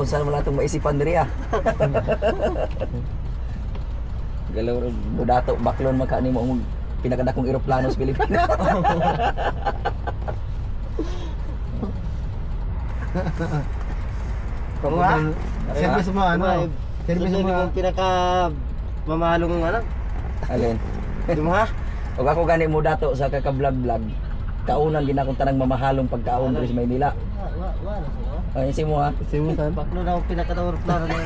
Kung saan mo lang itong maisipan diri ah. Galaw rin, budato, baklon magkani mo ang pinakadakong eroplano sa Pilipinas. Mga? Service mo ano? Service mo. yung pinaka mamalong ano? Alin? Di mo ha? O ako gani mo dato sa kaka-vlog-vlog. Kaunan din akong tanang mamahalong pagkaon diri sa Maynila. Wala, wala. Ay, isi mo ha. Service mo. Baklo na ako pinakadawar plano na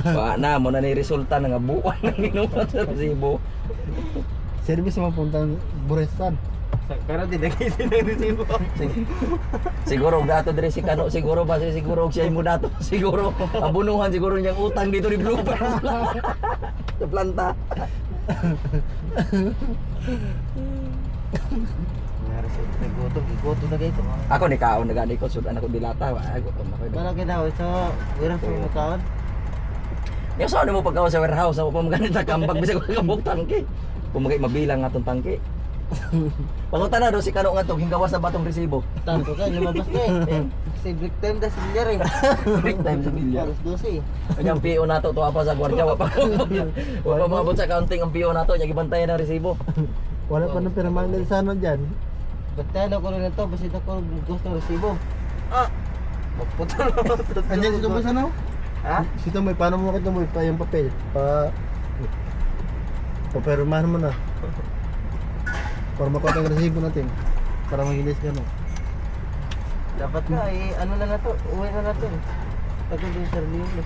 Wa na mo na ni resulta nga buwan ng ginuman sa resibo. Service mo puntang Burestan. Pero di nakisi na resibo. Sig- siguro dato diri si Kano siguro ba siguro siya mo dato siguro abunuhan siguro niyang utang dito ni Blooper sa planta. Nagutom, igutom na kayo. Ako ni kaon na gani ko sud anak ko dilata. Ako ako. Wala ginawa so, wala sa mga kaon. Yung saan mo pagkaon sa warehouse ako pa maganit sa kambag bisag ko kabog tangke. Kung magay mabilang atong tangke. Pangutan na do si Kano nga to hingawas na batong resibo. Tanto ka, lumabas ka eh. Kasi break time da sa bilyar eh. Break time sa bilyar. Alas 12 eh. Kanyang PO nato to apa sa gwardiya wa pa. Wa pa maabot sa counting ang PO nato nya gibantayan ang resibo. Wala pa nang pirmahan nila sa ano dyan. Batayan ako rin ito, basit ako gusto ng resibo. Ah! Magputo na Andiyan si Tumbas ano? Ha? Si Tumbay, paano mo kita mo pa yung papel? Pa... Papirmahan mo na. Para makuha ang resibo natin. Para magilis ka no. Dapat nga eh, ano na na to, uwi na na din sa Leon.